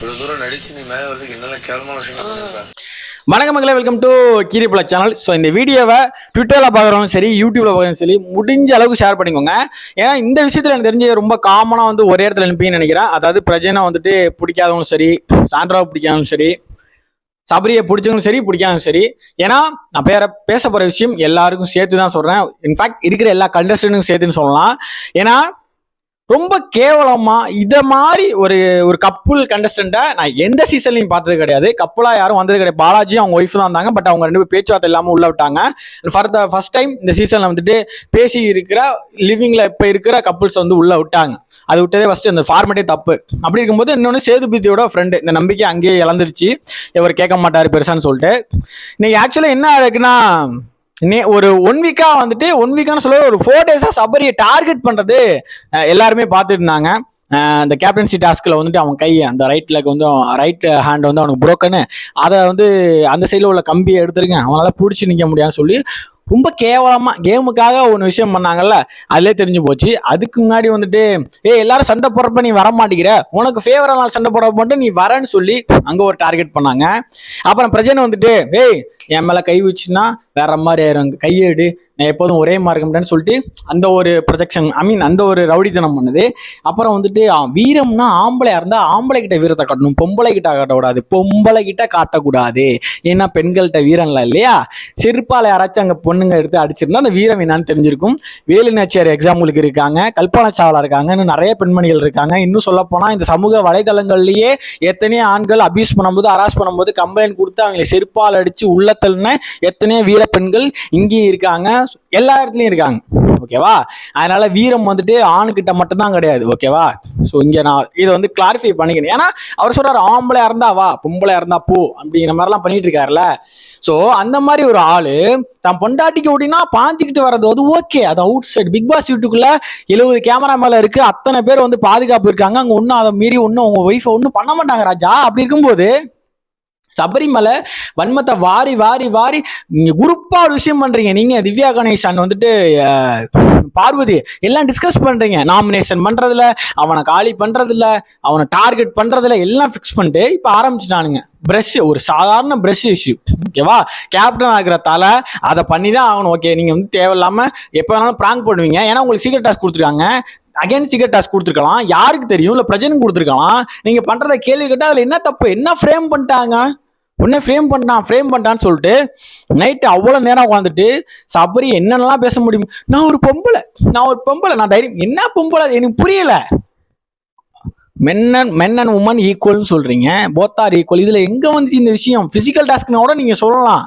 இவ்வளவு தூரம் நடிச்சு நீ மேல வரதுக்கு என்னெல்லாம் கேவலமான விஷயம் வணக்கம் மக்களே வெல்கம் டு கீரிபுல சேனல் ஸோ இந்த வீடியோவை ட்விட்டரில் பார்க்குறவங்க சரி யூடியூப்ல பார்க்குறவங்க சரி முடிஞ்ச அளவுக்கு ஷேர் பண்ணிக்கோங்க. ஏன்னா இந்த விஷயத்தில் எனக்கு தெரிஞ்சு ரொம்ப காமனாக வந்து ஒரே இடத்துல நினைப்பீங்கன்னு நினைக்கிறேன். அதாவது பிரஜனை வந்துட்டு பிடிக்காதவங்களும் சரி சாண்ட்ராவை பிடிக்காதவங்களும் சரி சபரியை பிடிச்சவங்களும் சரி பிடிக்காதவங்களும் சரி. ஏன்னா நான் பேர பேச போகிற விஷயம் எல்லாருக்கும் சேர்த்து தான் சொல்கிறேன் இன்ஃபேக்ட் இருக்கிற எல்லா கண்டஸ்டன்ட்டுக்கும் சேர்த்துன்னு சொல்லலாம். ஏன்னா ரொம்ப கேவலமா இதை மாதிரி ஒரு ஒரு கப்புள் கண்டஸ்டண்ட்டை நான் எந்த சீசன்லையும் பார்த்தது கிடையாது. கப்புலா யாரும் வந்தது கிடையாது. பாலாஜி அவங்க ஒய்ஃப் தான் இருந்தாங்க பட் அவங்க ரெண்டு பேர் பேச்சுவார்த்தை இல்லாமல் உள்ள விட்டாங்க. ஃபார் த ஃபர்ஸ்ட் டைம் இந்த சீசன்ல வந்துட்டு பேசி இருக்கிற லிவிங்ல இப்போ இருக்கிற கப்புள்ஸ் வந்து உள்ள விட்டாங்க. அது விட்டதே ஃபர்ஸ்ட் அந்த ஃபார்மேட்டே தப்பு. அப்படி இருக்கும்போது இன்னொன்று சேதுபதியோட ஃப்ரெண்டு இந்த நம்பிக்கை அங்கேயே இழந்துருச்சு. இவர் கேட்க மாட்டார் பெருசான்னு சொல்லிட்டு. இன்னைக்கு ஆக்சுவலாக என்ன இருக்குன்னா நே ஒரு ஒன் வீக்கா வந்துட்டு ஒன் வீக்கான்னு சொல்ல ஒரு ஃபோர் டேஸா சபரியை டார்கெட் பண்றது எல்லாருமே பார்த்துட்டு இருந்தாங்க. இந்த கேப்டன்சி டாஸ்க்ல வந்துட்டு அவன் கை அந்த ரைட் லெக் வந்து ரைட் ஹேண்ட் வந்து அவனுக்கு புரோக்கனு அதை வந்து அந்த சைடில் உள்ள கம்பியை எடுத்துருக்கேன் அவனால பிடிச்சி நிற்க முடியாதுன்னு சொல்லி ரொம்ப கேவலமா கேமுக்காக ஒன்று விஷயம் பண்ணாங்கல்ல அதுலேயே தெரிஞ்சு போச்சு. அதுக்கு முன்னாடி வந்துட்டு ஏய் எல்லாரும் சண்டை போடுறப்ப நீ வர மாட்டேங்கிற உனக்கு ஃபேவரா நாள் சண்டை போட மட்டும் நீ வரேன்னு சொல்லி அங்கே ஒரு டார்கெட் பண்ணாங்க. அப்புறம் பிரஜனை வந்துட்டு ஏய் என் மேலே கை வச்சுன்னா வேற மாதிரி ஆயிரும். கையேடு நான் எப்போதும் ஒரே மாதிரி முடியாதுன்னு சொல்லிட்டு அந்த ஒரு ப்ரொஜெக்ஷன் ஐ மீன் அந்த ஒரு ரவுடித்தனம் பண்ணுது. அப்புறம் வந்துட்டு வீரம்னா ஆம்பளையா இருந்தா ஆம்பளை கிட்ட வீரத்தை காட்டணும் பொம்பளை கிட்ட காட்டக்கூடாது பொம்பளை கிட்ட காட்டக்கூடாது. ஏன்னா பெண்கள்கிட்ட வீரம்லாம் இல்லையா? செருப்பால யாராச்சும் அங்கே பொண்ணுங்க எடுத்து அடிச்சிருந்தா அந்த வீரம் என்னன்னு தெரிஞ்சிருக்கும். வேலு நாச்சியார் எக்ஸாம்பிளுக்கு இருக்காங்க கல்பனா சாவலா இருக்காங்க இன்னும் நிறைய பெண்மணிகள் இருக்காங்க. இன்னும் சொல்ல போனா இந்த சமூக வலைதளங்கள்லயே எத்தனையோ ஆண்கள் அபியூஸ் பண்ணும்போது ஹராஸ் பண்ணும்போது கம்ப்ளைண்ட் கொடுத்து அவங்களை செருப்பால் அடிச்சு உள்ளத்தல்னு எத்தனையோ வீர பெண்கள் இங்கேயும் இருக்காங்க. எல்லா இடத்துலயும் இருக்காங்க. ஓகேவா? அதனால வீரம் வந்துட்டு ஆணுக்கிட்ட மட்டும்தான் கிடையாது. ஓகேவா? ஸோ இங்க நான் இதை வந்து கிளாரிஃபை பண்ணிக்கிறேன். ஏன்னா அவர் சொல்றாரு ஆம்பளை இருந்தா வா பொம்பளை இருந்தா போ அப்படிங்கிற மாதிரிலாம் பண்ணிட்டு இருக்காருல்ல. ஸோ அந்த மாதிரி ஒரு ஆளு தான் பொண்டாட்டிக்கு ஓடினா பாஞ்சுக்கிட்டு வர்றது அது ஓகே அது அவுட் சைட் பிக் பாஸ் வீட்டுக்குள்ள எழுபது கேமரா மேல இருக்கு. அத்தனை பேர் வந்து பாதுகாப்பு இருக்காங்க. அங்க ஒன்றும் அதை மீறி ஒன்றும் உங்க ஒய்ஃபை ஒன்றும் பண்ண மாட்டாங்க ராஜா. அப்படி இருக்கும்போது சபரிமலை வன்மத்தை வாரி வாரி வாரி நீங்கள் குரூப்பா ஒரு விஷயம் பண்றீங்க. நீங்க திவ்யா கணேசன் வந்துட்டு பார்வதி எல்லாம் டிஸ்கஸ் பண்றீங்க. நாமினேஷன் பண்றதுல அவனை காலி பண்றதுல அவனை டார்கெட் பண்றதுல எல்லாம் ஃபிக்ஸ் பண்ணிட்டு இப்போ ஆரம்பிச்சுட்டானுங்க. ப்ரஷ் ஒரு சாதாரண ப்ரஷ் இஷ்யூ ஓகேவா கேப்டன் ஆகிற தலை அதை பண்ணி தான் ஆகணும். ஓகே நீங்கள் வந்து தேவையில்லாம எப்போ வேணாலும் ப்ராங்க் பண்ணுவீங்க. ஏன்னா உங்களுக்கு சீக்கிரம் டாஸ்க் கொடுத்துருக்காங்க. அகைன் சீக்கிரம் டாஸ்க் கொடுத்துருக்கலாம். யாருக்கு தெரியும்? இல்லை பிரஜனுக்கு கொடுத்துருக்கலாம். நீங்கள் பண்ணுறத கேள்வி கேட்டால் அதில் என்ன தப்பு? என்ன ஃப்ரேம் பண்ணிட்டாங்க? உடனே ஃப்ரேம் பண்ணான் ஃப்ரேம் பண்ணிட்டான்னு சொல்லிட்டு நைட்டு அவ்வளோ நேரம் உட்காந்துட்டு சபரி என்னென்னலாம் பேச முடியும்? நான் ஒரு பொம்பளை. நான் ஒரு பொம்பளை. நான் தைரியம் என்ன பொம்பளை? எனக்கு புரியல. மென்னன் மென்னன் உமன் ஈக்குவல்னு சொல்கிறீங்க போத்தார் ஈக்குவல் இதில் எங்கே வந்துச்சு இந்த விஷயம்? ஃபிசிக்கல் டாஸ்க்னோட நீங்கள் சொல்லலாம்.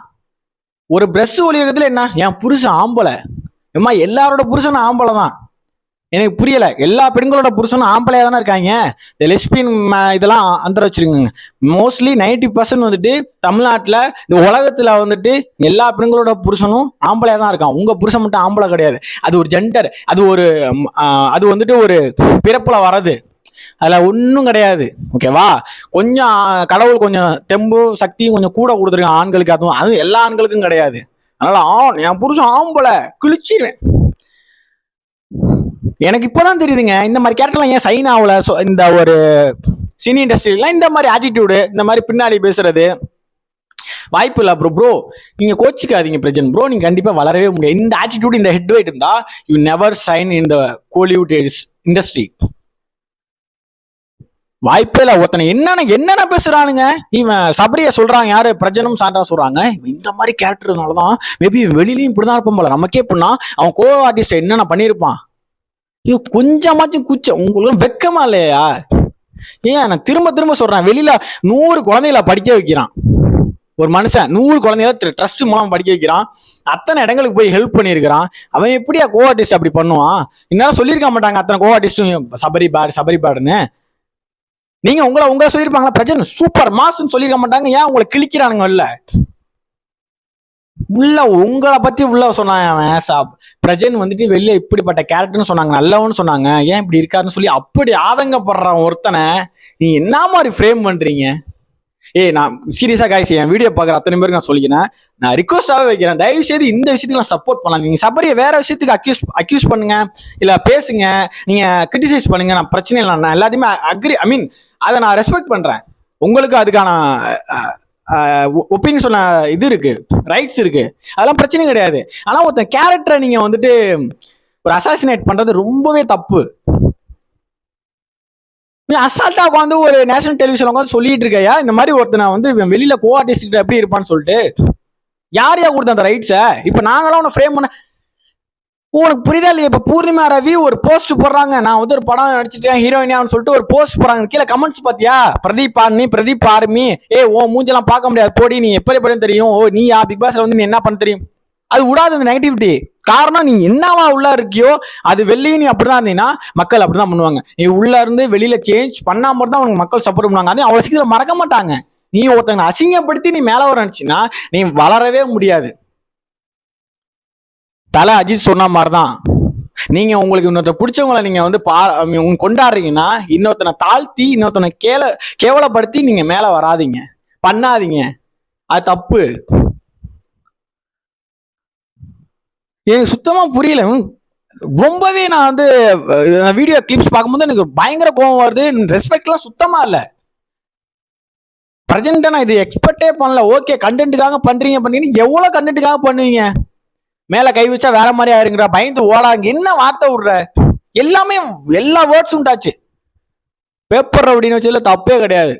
ஒரு பிரஷ் ஒலியகத்துல என்ன? என் புருஷன் ஆம்பளை. எம்மா எல்லாரோட புருஷனும் ஆம்பளை தான் எனக்கு புரியல. எல்லா பெண்களோட புருஷனும் ஆம்பளையா தானே இருக்காங்க? இந்த லெஸ்பியன் இதெல்லாம் அந்த வச்சிருக்கோங்க. மோஸ்ட்லி நைன்டி பர்சன்ட் வந்துட்டு தமிழ்நாட்டில் இந்த உலகத்துல வந்துட்டு எல்லா பெண்களோட புருஷனும் ஆம்பளையா தான் இருக்கான். உங்க புருஷன் மட்டும் ஆம்பளை கிடையாது. அது ஒரு ஜெண்டர் அது ஒரு அது வந்துட்டு ஒரு பிறப்புல வரது அதுல ஒன்றும் கிடையாது. ஓகேவா கொஞ்சம் கடவுள் கொஞ்சம் தெம்பு சக்தியும் கொஞ்சம் கூட கொடுத்துருக்கான் ஆண்களுக்கு அதுவும் அது எல்லா ஆண்களுக்கும் கிடையாது. அதனால ஆண் என் புருஷன் ஆம்பளை கிழிச்சிருவேன். எனக்கு இப்போதான் தெரியுதுங்க. இந்த மாதிரி கேரக்டர்லாம் ஏன் சைன் ஆகல? ஸோ இந்த ஒரு சினி இண்டஸ்ட்ரியிலாம் இந்த மாதிரி ஆட்டிடியூடு இந்த மாதிரி பின்னாடி பேசுறது வாய்ப்பு இல்லை ப்ரோ ப்ரோ நீங்கள் கோச்சிக்காதீங்க பிரஜன் ப்ரோ நீங்கள் கண்டிப்பாக வளரவே முடியாது. இந்த ஆட்டிடியூட் இந்த ஹெட் வெயிட் இருந்தா you never sign in the Kollywood industry வாய்ப்பே இல்லை ஒருத்தனை. என்னென்ன என்னென்ன பேசுறானுங்க? இவன் சபரியை சொல்றாங்க யாரு? பிரஜனும் சாண்டா சொல்றாங்க. இந்த மாதிரி கேரக்டர்னால தான் மேபி இப்படி இப்படிதான் இருப்பான் போல. நமக்கே இப்படின்னா அவன் கோ ஆர்டிஸ்ட் என்னென்ன பண்ணியிருப்பான்? ஐயோ கொஞ்சமாச்சும் குச்ச. உங்களுக்கு வெக்கமா இல்லையா? ஏன் நான் திரும்ப திரும்ப சொல்றேன். வெளியில நூறு குழந்தைகள படிக்க வைக்கிறான். ஒரு மனுஷன் நூறு குழந்தைகள ட்ரஸ்ட் மூலம் படிக்க வைக்கிறான். அத்தனை இடங்களுக்கு போய் ஹெல்ப் பண்ணியிருக்கிறான். அவன் எப்படியா கோ ஆர்டிஸ்ட் அப்படி பண்ணுவான்? இந்நேரம் சொல்லியிருக்க மாட்டாங்க அத்தனை கோ ஆர்டிஸ்டும் சபரி பாடு சபரி பாடுன்னு நீங்க உங்களை உங்களை சொல்லியிருப்பாங்களா? பிரச்சனை சூப்பர் மாஸ்ன்னு சொல்லியிருக்க மாட்டாங்க. ஏன் உங்களை கிழிக்கிறானுங்க இல்லை உள்ள உங்களை பத்தி உள்ள சொன்னான் அவன் சா- பிரஜன் வந்துட்டு வெளில இப்படிப்பட்ட கேரக்டர்னு சொன்னாங்க நல்லவன்னு சொன்னாங்க. ஏன் இப்படி இருக்காருன்னு சொல்லி அப்படி ஆதங்கப்படுறான் ஒருத்தனை. நீ என்ன மாதிரி ஃப்ரேம் பண்றீங்க? ஏய் நான் சீரியஸா காய்ச்சி என் வீடியோ பார்க்குற அத்தனை பேருக்கு நான் சொல்லிக்கிறேன். நான் ரிக்வஸ்டாகவே வைக்கிறேன். தயவு செய்து இந்த விஷயத்துக்கு நான் சப்போர்ட் பண்ணலாம் நீங்க சபரியை வேற விஷயத்துக்கு அக்யூஸ் அக்யூஸ் பண்ணுங்க. இல்ல பேசுங்க. நீங்க கிரிட்டிசைஸ் பண்ணுங்க. நான் பிரச்சனை இல்லை நான் எல்லாத்தையுமே அக்ரி ஐ மீன் அதை நான் ரெஸ்பெக்ட் பண்றேன். உங்களுக்கு அதுக்கான ஒப்பீனியன் சொன்ன இது இருக்கு. ரைட்ஸ் இருக்கு. அதெல்லாம் பிரச்சனை கிடையாது. ஆனா ஒருத்தன் கேரக்டரை நீங்க வந்துட்டு ஒரு அசாசினேட் பண்றது ரொம்பவே தப்பு. நீ அசால்ட்டா உட்காந்து ஒரு நேஷனல் டெலிவிஷன் உட்காந்து சொல்லிட்டு இருக்கையா? இந்த மாதிரி ஒருத்தனை வந்து வெளியில கோ ஆர்டிஸ்ட் எப்படி இருப்பான்னு சொல்லிட்டு. யார் யார் கொடுத்த அந்த ரைட்ஸை இப்போ நாங்களாம் ஒன்று ஃப்ரேம் பண்ண உனக்கு புரியுதா இல்லையா? இப்போ பூர்ணிமா ரவி ஒரு போஸ்ட் போடுறாங்க. நான் வந்து ஒரு படம் நடிச்சிட்டேன் ஹீரோயினான்னு சொல்லிட்டு ஒரு போஸ்ட் போடுறாங்க. கீழே கமெண்ட்ஸ் பாத்தியா? பிரதீப் ஆர்மி பிரதீப் ஆர்மி ஏ ஓ மூஞ்செல்லாம் பார்க்க முடியாது. போடி நீ எப்படி படம் தெரியும்? ஓ நீ யா பிக் பாஸ்ல வந்து நீ என்ன பண்ண தெரியும்? அது விடாது அந்த நெகட்டிவிட்டி காரணம் நீ என்னவா உள்ள இருக்கியோ அது வெளியே நீ அப்படிதான் இருந்தீங்கன்னா மக்கள் அப்படிதான் பண்ணுவாங்க. நீ உள்ள இருந்து வெளியில சேஞ்ச் பண்ணா மட்டும் தான் உனக்கு மக்கள் சப்போர்ட் பண்ணுவாங்க. அது அவ்வளவு சீக்கிரம் மறக்க மாட்டாங்க. நீ ஒருத்தங்க அசிங்கப்படுத்தி நீ மேல வர நினைச்சின்னா நீ வளரவே முடியாது. தலை அஜித் சொன்ன மாதிரி தான் நீங்கள் உங்களுக்கு இன்னொருத்த பிடிச்சவங்களை நீங்கள் வந்து பா கொண்டாடுறீங்கன்னா இன்னொருத்தனை தாழ்த்தி இன்னொருத்தனை கேல கேவலப்படுத்தி நீங்கள் மேலே வராதீங்க. பண்ணாதீங்க. அது தப்பு. எனக்கு சுத்தமாக புரியல. ரொம்பவே நான் வந்து வீடியோ கிளிப்ஸ் பார்க்கும்போது எனக்கு பயங்கர கோவம் வருது. ரெஸ்பெக்ட்லாம் சுத்தமாக இல்லை. ப்ரெசென்ட்டா நான் இது எக்ஸ்பெக்டே பண்ணல. ஓகே கண்டென்ட்டுக்காக பண்ணுறீங்க பண்ணீங்கன்னா எவ்வளோ கண்டென்ட்டுக்காக பண்ணுவீங்க? மேல கை வச்சா வேற மாதிரி ஆயிருங்கிற பயந்து ஓடாங்க என்ன வார்த்தை விடுற? எல்லாமே எல்லா வேர்ட்ஸும் உண்டாச்சு. பேப்பர் அப்படின்னு வச்சதுல தப்பே கிடையாது.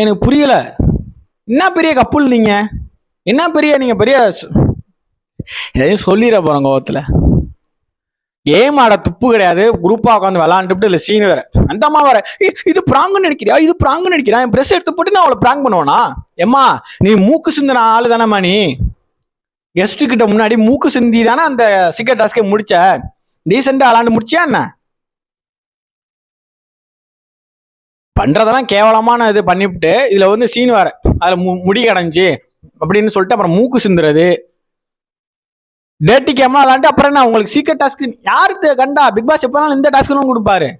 எனக்கு புரியல. என்ன பெரிய கப்புள் நீங்க? என்ன பெரிய நீங்க பெரிய எதையும் சொல்லிட போறோம் கோவத்துல. கேம் ஆட துப்பு கிடையாது. குரூப்பா உட்காந்து விளாண்டுட்டு இல்ல சீன் வேற. அந்த அம்மா வேற இது பிராங்கு நினைக்கிறியா? இது பிராங்கு நினைக்கிறா என் பிரஸ் எடுத்து போட்டு நான் அவளை பிராங்க் பண்ணுவானா? ஏம்மா நீ மூக்கு சிந்தின ஆளு தானேம்மா நீ? கெஸ்ட் கிட்ட முன்னாடி மூக்கு சிந்தி தானே அந்த சிக்கர் டாஸ்கே முடிச்ச? ரீசெண்டா விளாண்டு முடிச்சியா என்ன? பண்றதெல்லாம் கேவலமான இது பண்ணிவிட்டு இதுல வந்து சீன் வேற. அதுல மு- முடி கடைஞ்சி அப்படின்னு சொல்லிட்டு அப்புறம் மூக்கு சிந்துறது. டேட்டி கேமரா விளாண்டு அப்புறம் என்ன? உங்களுக்கு சீக்கிரம் டாஸ்க் யாருக்கு தெ- கண்டா? பிக் பாஸ் எப்போனாலும் இந்த டாஸ்க்கும் கொடுப்பாரு.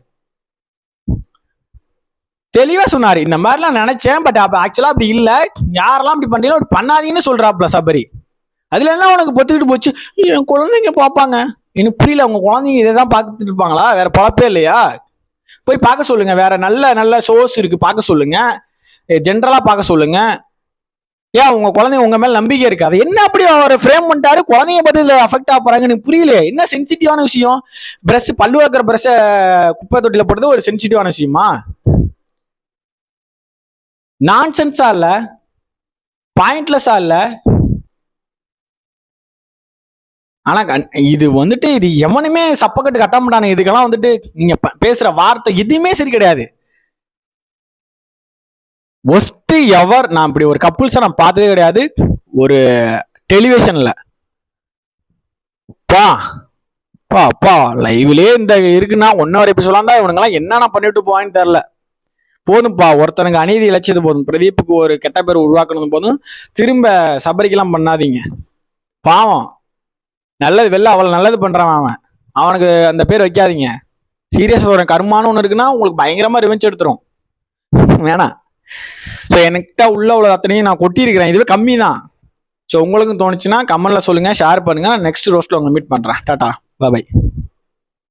தெளிவா சொன்னாரு. இந்த மாதிரிலாம் நினைச்சேன் பட் அப்ப ஆக்சுவலா அப்படி இல்லை. யாரெல்லாம் இப்படி பண்றீங்களோ அப்படி பண்ணாதீங்கன்னு சொல்றாப்ல சபரி. அதுல உனக்கு பொத்துக்கிட்டு போச்சு. என் குழந்தைங்க பார்ப்பாங்க. எனக்கு புரியல உங்க குழந்தைங்க இதை தான் பார்த்துட்டு இருப்பாங்களா? வேற பழப்பே இல்லையா? போய் பார்க்க சொல்லுங்க. வேற நல்ல நல்ல ஷோஸ் இருக்கு. பார்க்க சொல்லுங்க. ஜென்ரலா பார்க்க சொல்லுங்க. ஏன் உங்க குழந்தைங்க உங்க மேல நம்பிக்கை இருக்கு? அது என்ன அப்படி அவர் ஃப்ரேம் பண்ணிட்டாரு? குழந்தைங்க பத்தி இதுல அஃபெக்ட் ஆக எனக்கு புரியல என்ன சென்சிட்டிவான விஷயம்? பிரஷ் பல்லு வைக்கிற பிரஷ குப்பை தொட்டில போடுறது ஒரு சென்சிட்டிவான விஷயமா? நான்சென்ஸா இல்ல. பாயிண்ட்லெஸ்ஸா இல்லை. ஆனால் கண்- இது வந்துட்டு இது எவனுமே சப்பக்கட்டு கட்ட மாட்டானுங்க இதுக்கெல்லாம் வந்துட்டு நீங்க பேசுகிற பேசுற வார்த்தை எதுவுமே சரி கிடையாது. ஒஸ்ட் எவர் நான் இப்படி ஒரு கப்புள்ஸை நான் பார்த்ததே கிடையாது. ஒரு டெலிவிஷன்ல பா பா பா லைவ்லயே இந்த இருக்குன்னா ஒன்னொரு எபிசோடா இருந்தா இவனுங்கெல்லாம் என்னென்ன பண்ணிட்டு போவான்னு தெரில போதும்ப்பா ஒருத்தனுக்கு அநீதி இழைச்சது போதும். பிரதீப்புக்கு ஒரு கெட்ட பேர் உருவாக்கணும் போதும். திரும்ப சபரிக்கெல்லாம் பண்ணாதீங்க. பாவம். நல்லது வெளில அவளை நல்லது பண்ணுறான் அவன். அவனுக்கு அந்த பேர் வைக்காதீங்க. சீரியஸாக ஒரு கருமான்னு ஒன்று இருக்குன்னா உங்களுக்கு பயங்கரமாக ரிவெஞ்ச் எடுத்துரும். வேணாம் ஸோ என்கிட்ட உள்ள உள்ள அத்தனையும் நான் கொட்டியிருக்கிறேன். இதுவே கம்மி தான். ஸோ உங்களுக்கும் தோணுச்சுன்னா கமெண்ட்ல சொல்லுங்கள் ஷேர் பண்ணுங்க. நெக்ஸ்ட் ரோஸ்ட்டில் உங்களை மீட் பண்ணுறேன் டாட்டா பாய்